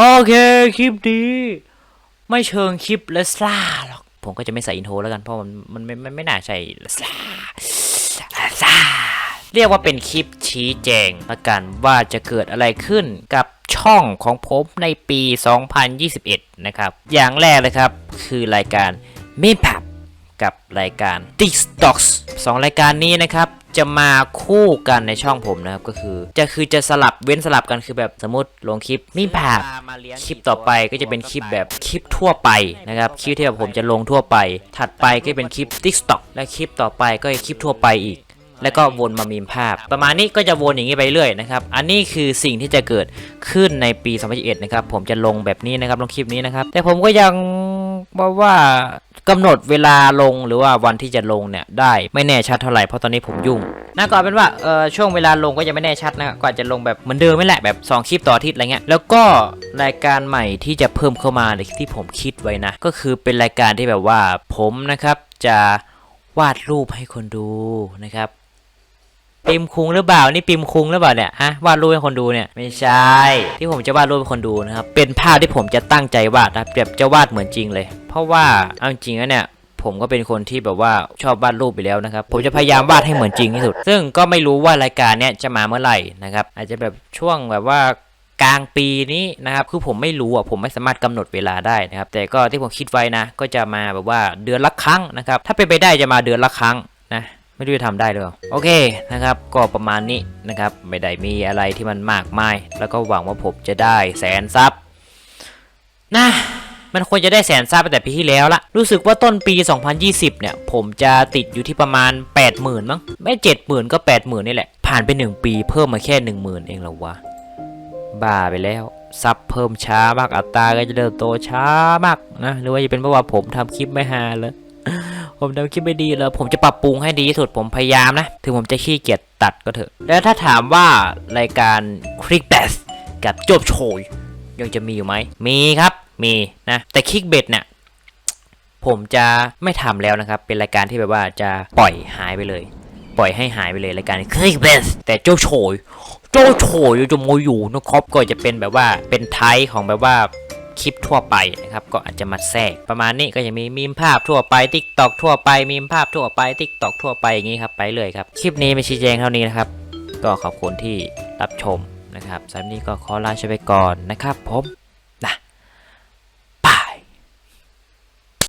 โอเค คลิปนี้ ไม่เชิงคลิปเลสลาหรอก ผมก็จะไม่ใส่อินโทรแล้วกันเพราะมันมันไม่ไม่ไม่น่าใช่เลสลาเลสลาเรียกว่าเป็นคลิปชี้แจงละกันว่าจะเกิดอะไรขึ้นกับช่องของผมในปี 2021 นะครับ อย่างแรกเลยครับ คือรายการมีพับกับรายการ t i k t o k สองรายการนี้นะครับ จะมาคู่กันในช่องผมนะครับก็คือ จะคือจะสลับเว้นสลับกันคือแบบสมมติลงคลิปมีภาพคลิปต่อไปก็จะเป็นคลิปแบบคลิปทั่วไปนะครับคลิปที่แบบผมจะลงทั่วไป ถัดไปก็เป็นคลิป t i k t o k และคลิปต่อไปก็คลิปทั่วไปอีกแล้วก็วนมามีมภาพ ประมาณนี้ก็จะวนอย่างนี้ไปเรื่อยนะครับ อันนี้คือสิ่งที่จะเกิดขึ้นในปี 2021 นะครับ ผมจะลงแบบนี้นะครับ ลงคลิปนี้นะครับ แต่ผมก็ยังบอกว่า กำหนดเวลาลงหรือว่าวันที่จะลงเนี่ยได้ไม่แน่ชัดเท่าไหร่เพราะตอนนี้ผมยุ่งนะก็เอาเป็นว่าเออช่วงเวลาลงก็ยังไม่แน่ชัดนะก็อาจจะลงแบบเหมือนเดิมไม่แหละแบบ 2 คลิปต่ออาทิตย์อะไรเงี้ยแล้วก็รายการใหม่ที่จะเพิ่มเข้ามาในที่ผมคิดไว้นะ ก็คือเป็นรายการที่แบบว่าผมนะครับจะวาดรูปให้คนดูนะครับปิมคุงหรือเปล่า นี่ปิมคุงหรือเปล่าเนี่ย ฮะ วาดรูปให้คนดูเนี่ย ไม่ใช่ ที่ผมจะวาดรูปให้คนดูนะครับ เป็นภาพที่ผมจะตั้งใจวาดนะแบบจะวาดเหมือนจริงเลย เพราะว่าเอาจริงๆเนี่ยผมก็เป็นคนที่แบบว่าชอบวาดรูปไปแล้วนะครับ ผมจะพยายามวาดให้เหมือนจริงที่สุด ซึ่งก็ไม่รู้ว่ารายการเนี้ยจะมาเมื่อไหร่นะครับ อาจจะแบบช่วงแบบว่ากลางปีนี้นะครับ คือผมไม่รู้อะ ผมไม่สามารถกำหนดเวลาได้นะครับ แต่ก็ที่ผมคิดไว้นะ ก็จะมาแบบว่าเดือนละครั้งนะครับ ถ้าเป็นไปได้จะมาเดือนละครั้งนะไม่รู้จะทำได้หรือเปล่าโอเคนะครับ ก็ประมาณนี้นะครับ ไม่ได้มีอะไรที่มันมากมาย แล้วก็หวังว่าผมจะได้แสนซับนะ มันควรจะได้แสนซับตั้งแต่ปีที่แล้วละรู้สึกว่าต้นปี 2020 เนี่ย ผมจะติดอยู่ที่ประมาณ 80,000 มั้ง ไม่ 70,000 ก็ 80,000 นี่แหละ ผ่านไป 1 ปีเพิ่มมาแค่ 10,000 เองหรอวะ บ้าไปแล้วซับเพิ่มช้ามากอัตราก็จะเริ่มโตช้ามากนะหรือว่าจะเป็นเพราะว่าผมทำคลิปไม่ฮาเลยผมทำคลิปไม่ดีแล้วผมจะปรับปรุงให้ดีที่สุดผมพยายามนะ ถึงผมจะขี้เกียจตัดก็เถอะ แล้วถ้าถามว่ารายการคลิกเบสกับจบโชยยังจะมีอยู่ไหมมีครับ มีนะแต่คลิกเบสเนี่ยผมจะไม่ทำแล้วนะครับ เป็นรายการที่แบบว่าจะปล่อยหายไปเลย ปล่อยให้หายไปเลยรายการคลิกเบสแต่โจโฉยโจโฉยจะโมอยู่นะครับก็จะเป็นแบบว่าเป็นไทของแบบว่าคลิปทั่วไปนะครับก็อาจจะมาแทรกประมาณนี้ก็จะมีมีมภาพทั่วไป t ิ k t o k ทั่วไปมีมภาพทั่วไป t ิ k t o k ทั่วไปอย่างนี้ครับไปเลยครับ คลิปนี้ไม่ชี้แจงเท่านี้นะครับ ก็ขอบคุณที่รับชมนะครับสำหรับนี้ก็ขอลาไปก่อนนะครับผม